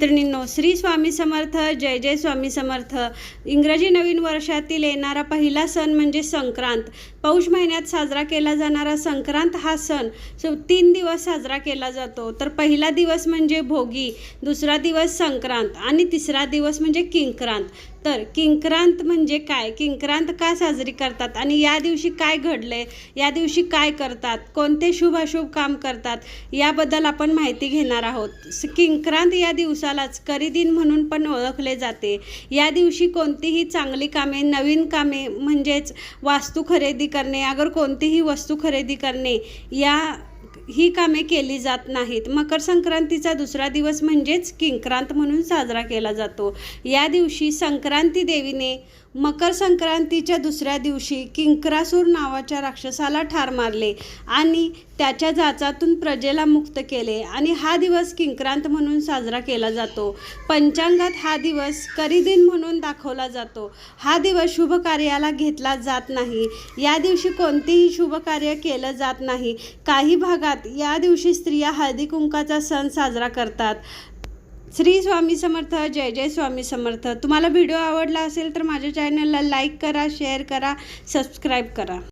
मैत्रिणींनो श्री स्वामी समर्थ जय जय स्वामी समर्थ. इंग्रजी नवीन वर्षातील येणारा पहिला सण म्हणजे संक्रांत. पौष महिन्यात साजरा केला जाणारा संक्रांत हा सण सो तीन दिवस साजरा केला जातो. तर पहिला दिवस म्हणजे भोगी दुसरा दिवस संक्रांत आणि तिसरा दिवस म्हणजे किंक्रांत. तर किंक्रांत म्हणजे काय? किंक्रांत का साजरी करतात? आणि या दिवशी काय घडले या दिवशी काय करतात? कोणते शुभाशुभ काम करतात? याबद्दल आपण माहिती घेणार आहोत. किंक्रांत या दिवसालाच करीदिन म्हणून पण ओळखले जाते. या दिवशी कोणतीही चांगली कामे नवीन कामे म्हणजेच वास्तू खरेदी करणे अगर कोणतीही वस्तू खरेदी करणे या ही कामे केली जात नाहीत. मकर संक्रांतीचा दुसरा दिवस म्हणजेच किंक्रांत म्हणून साजरा केला जातो. या दिवशी संक्रांती देवीने मकर संक्रांतीच्या दुसऱ्या दिवशी किंक्रासूर नावाच्या राक्षसाला ठार मारले आणि त्याच्या जाचातून प्रजेला मुक्त केले आणि हा दिवस किंक्रांत म्हणून साजरा केला जातो. पंचांगात हा दिवस करीदिन म्हणून दाखवला जातो. हा दिवस शुभ कार्याला घेतला जात नाही. या दिवशी कोणतेही शुभ कार्य केलं जात नाही. काही भागात या दिवशी स्त्रिया हळदी कुंकाचा सण साजरा करतात. श्री स्वामी समर्थ जय जय स्वामी समर्थ. तुम्हाला व्हिडिओ आवडला असेल तर माझ्या चॅनलला लाईक करा शेअर करा सबस्क्राईब करा.